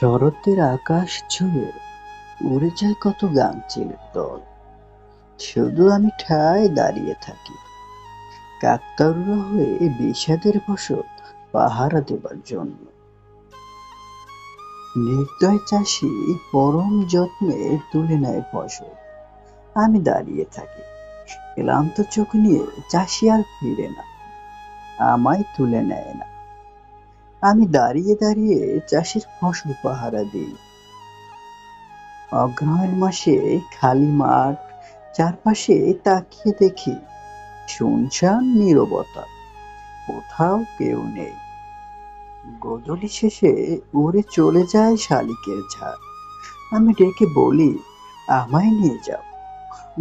শরতের আকাশ ছুঁয়ে উড়ে যায় কত গাংচিলের দল। শুধু আমি ঠায় দাঁড়িয়ে থাকি। কাকতারুরা হয়ে বিষাদের ফসল পাহারা দেবার জন্য। নির্দয় চাষি পরম যত্নে তুলে নেয় ফসল। আমি দাঁড়িয়ে থাকি। ক্লান্ত চোখ নিয়ে চাষি আর ফিরে না। আমায় তুলে নেয় না। আমি দাঁড়িয়ে দাঁড়িয়ে চাষির ফসল পাহারা দিই। অগ্রহায়ণ মাসে খালি মাঠ, চারপাশে তাকিয়ে দেখি শুনশান নীরবতা, কোথাও কেউ নেই। গোধূলি শেষে উড়ে চলে যায় শালিকের ঝাড়। আমি ডেকে বলি, আমায় নিয়ে যাও,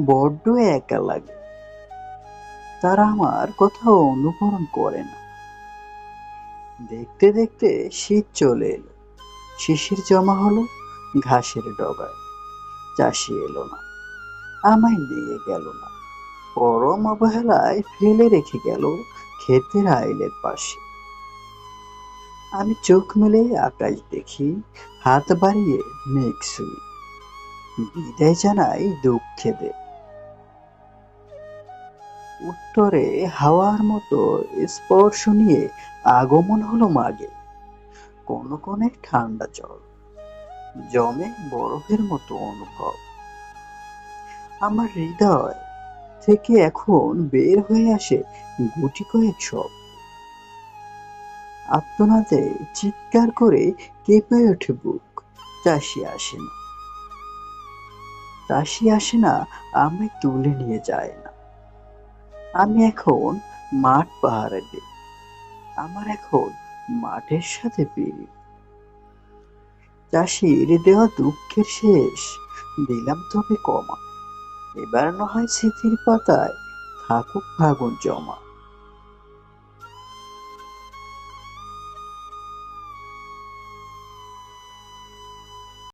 বড্ড একা লাগে। তারা আমার কোথাও অনুকরণ করে না। দেখতে দেখতে শীত চলে এলো। শিশির জমা হলো ঘাসের ডগায়। চাষি এলো না। আমায় নিয়ে গেল না। পরম অবহেলায় ফেলে রেখে গেল ক্ষেতের আইলের পাশে। আমি চোখ মেলে আকাশ দেখি, হাত বাড়িয়ে মেঘ ছুঁই বিদায় জানাই দুঃখেদের উত্তরে হাওয়ার মতো স্পর্শ নিয়ে আগমন হলো মাগে। কোন কোনে ঠান্ডা জল, জমে বরফের মতো অনুভব। আমার হৃদয় থেকে এখন বের হয়ে আসে গুটি কয়েক সব আত্মনাদে চিৎকার করে কেঁপে ওঠে বুক চাষি আসে না। চাষি আসে না আমি তুলে নিয়ে যায় না। আমি এখন মাঠ পাহাড়ে দিই আমার এখন মাঠের সাথে পেয়ে চাষির দেওয়া দুঃখের শেষ, দিলাম তবে কমা এবার না হয় স্মৃতির পাতায় থাকুক ফাগুন জমা।